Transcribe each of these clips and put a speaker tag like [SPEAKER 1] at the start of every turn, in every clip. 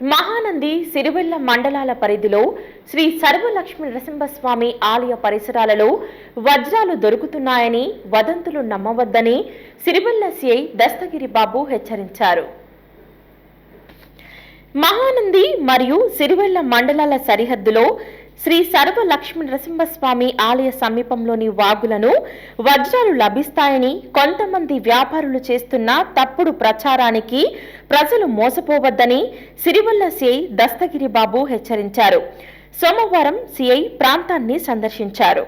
[SPEAKER 1] మహానంది సిరివెల్ల మండలాల పరిధిలో శ్రీ సర్వలక్ష్మి నరసింహస్వామి ఆలయ పరిసరాలలో వజ్రాలు దొరుకుతున్నాయని వదంతులు నమ్మవద్దని సిరివెల్ల సిఐ దస్తగిరి బాబు హెచ్చరించారు. మహానంది మరియు సిరివెల్ల మండలాల సరిహద్దులో శ్రీ సర్వ లక్ష్మీ నరసింహస్వామి ఆలయ సమీపంలోని వాగులను వజ్రాలు లభిస్తాయని కొంతమంది వ్యాపారులు చేస్తున్న తప్పుడు ప్రచారానికి ప్రజలు మోసపోవద్దని సిరివెల్ల సిఐ దస్తగిరి బాబు హెచ్చరించారు. సోమవారం సిఐ ప్రాంతాన్ని సందర్శించారు.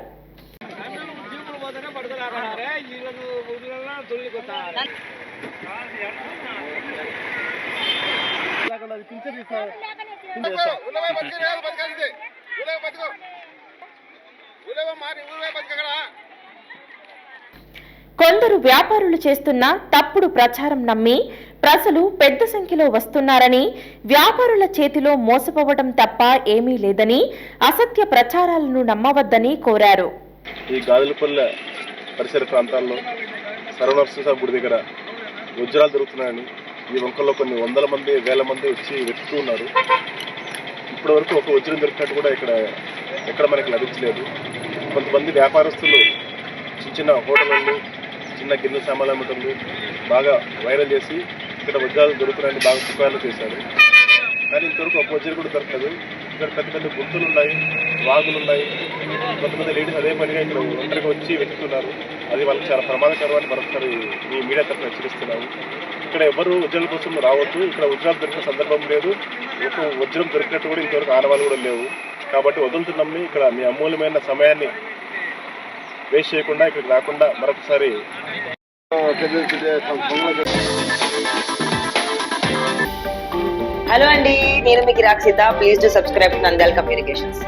[SPEAKER 1] కొందరు వ్యాపారులు చేస్తున్న తప్పుడు ప్రచారం నమ్మి ప్రజలు పెద్ద సంఖ్యలో వస్తున్నారని వ్యాపారుల చేతిలో మోసపోవడం తప్ప ఏమీ లేదని అసత్య ప్రచారాలను నమ్మవద్దని కోరారు.
[SPEAKER 2] ఈ గాజులపల్లె పరిసర ప్రాంతాల్లో సర్వనరసింహ గుడి దగ్గర ఉజ్జరాలు దొరుకుతున్నాయని ఈ వంకల్లో కొన్ని వందల మంది వేల మంది వచ్చి వెతుకుతూ ఉన్నారు. ఇప్పటి వరకు ఒక వజ్రం దొరికినట్టు కూడా ఇక్కడ ఎక్కడ మనకి లభించలేదు. కొంతమంది వ్యాపారస్తులు చిన్న చిన్న హోటళ్ళు చిన్న గిన్నె సామాన్లు అమ్మటంలు బాగా వైరల్ చేసి ఇక్కడ వజ్రాలు దొరుకుతున్నాయని బాగా పుకార్లు చేశారు. కానీ ఇంతవరకు ఒక వజ్రం కూడా దొరకలేదు. ఇక్కడ పెద్ద పెద్ద గుంతులు ఉన్నాయి వాగులు ఉన్నాయి. కొంతమంది లేడీస్ అదే పనిగా ఇక్కడ ఒంటరిగా వచ్చి వెతుకుతున్నారు. అది వాళ్ళకి చాలా ప్రమాదకరం అని మరొకసారి మీ మీడియా తరఫున హెచ్చరిస్తున్నాము. ఇక్కడ ఎవరు వజ్రాల కోసం రావద్దు. ఇక్కడ వజ్రాలు దొరికిన సందర్భం లేదు. ఒక వజ్రం దొరికినట్టు కూడా ఇంతవరకు ఆనవాళ్ళు కూడా లేవు. కాబట్టి వదులుతున్నాంని ఇక్కడ మీ అమూల్యమైన సమయాన్ని వేస్ట్ చేయకుండా ఇక్కడికి రాకుండా మరొకసారి
[SPEAKER 3] హలో అండి నేను మీకు Rakshitha please to subscribe Nandyal communications